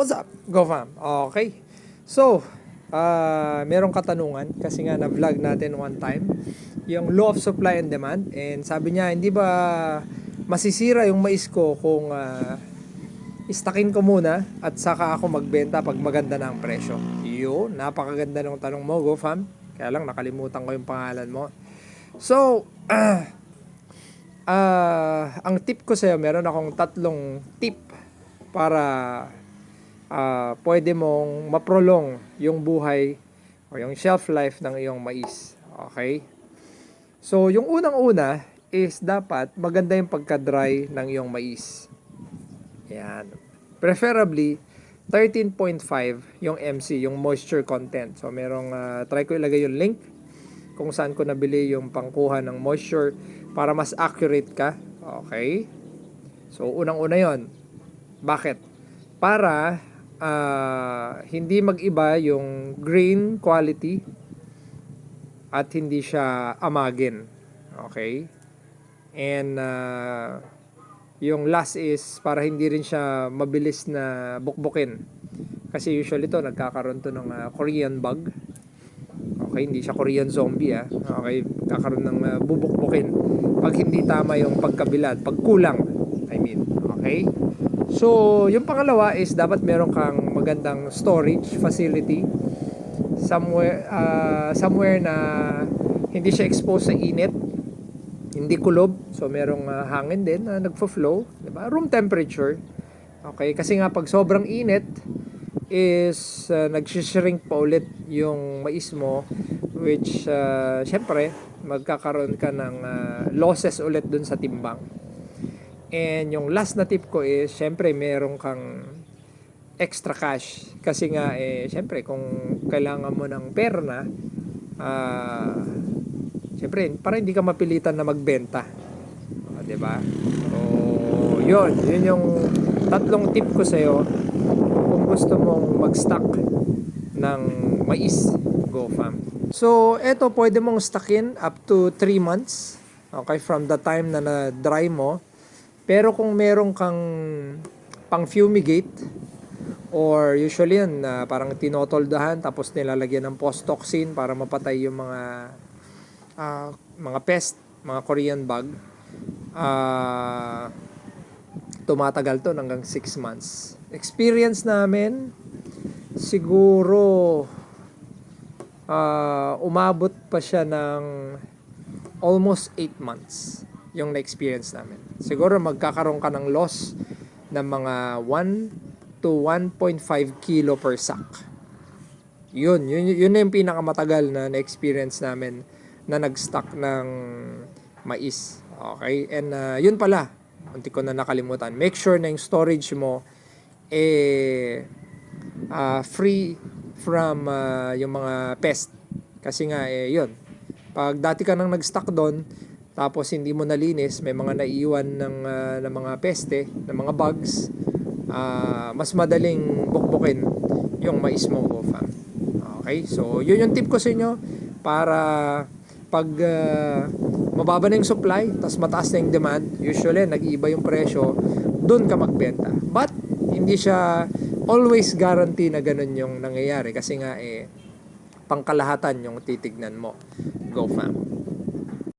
What's up? Go fam. Okay. So, ah merong katanungan kasi nga na-vlog natin one time yung law of supply and demand and sabi niya hindi ba masisira yung mais ko kung ah, istakin ko muna at saka ako magbenta pag maganda na ang presyo. Yun, napakaganda ng tanong mo, go fam. Kaya lang nakalimutan ko yung pangalan mo. So, ah, ah, ang tip ko sa'yo, meron akong tatlong tip para ah, pwede mong maprolong yung buhay o yung shelf life ng iyong mais. Okay? So, yung unang-una is dapat maganda yung pagka-dry ng iyong mais. Yan. Preferably, 13.5 yung MC, yung moisture content. So, merong, ah, try ko ilagay yung link kung saan ko nabili yung pangkuha ng moisture para mas accurate ka. Okay? So, unang-una yon Bakit? Para ah, hindi mag-iba yung grain quality at hindi siya amagin. Okay? And ah, yung last is para hindi rin siya mabilis na bukbukin. Kasi usually to nagkakaroon to ng ah, Korean bug. Okay, hindi siya Korean zombie ah. Okay, kakaroon ng ah, bubukbukin pag hindi tama yung pagkabilad, pag kulang. I mean, okay? So, yung pangalawa is dapat meron kang magandang storage facility. Somewhere ah, somewhere na hindi siya exposed sa init. Hindi kulob. So merong ah, hangin din na nagfo-flow di ba? Room temperature. Okay kasi nga pag sobrang init is uh, nagsishrink pa ulit yung mais mo which uh, syempre magkakaroon ka ng ah, losses ulit dun sa timbang and yung last na tip ko is syempre meron kang extra cash. Kasi nga eh syempre kung kailangan mo ng pera na ah syempre para hindi ka mapilitan na magbenta. 'di ba? So yun. Yun yung tatlong tip ko sa kung gusto mong mag-stock ng mais go fam. So eto pwede mong stockin up to 3 months okay from the time na na-dry mo pero kung meron kang pang fumigate or usually yun na parang tinotoldahan tapos nilalagyan ng post-toxin para mapatay yung mga ah, mga pest, mga Korean bug. Ah tumatagal to hanggang 6 months. Experience namin siguro ah, umabot pa siya ng almost 8 months yung na-experience namin. Siguro magkakaroon ka ng loss ng mga 1 to 1.5 kilo per sack. Yun, yun, yun na yung pinakamatagal na na-experience namin na nag-stock ng mais. Okay? And uh, yun pala, unti ko na nakalimutan. Make sure na yung storage mo eh uh, free from uh, yung mga pest. Kasi nga eh yun. Pag dati ka nang nag-stock doon, tapos hindi mo nalinis, may mga naiiwan ng, uh, ng mga peste, ng mga bugs, ah, mas madaling bukbukin yung mais mo fam. Okay? So, yun yung tip ko sa inyo para pag ah, mababa na yung supply, tas mataas na yung demand, usually nag-iiba yung presyo, doon ka magbenta. But, hindi siya always guarantee na ganun yung nangyayari kasi nga eh pangkalahatan yung titignan mo. Go fam.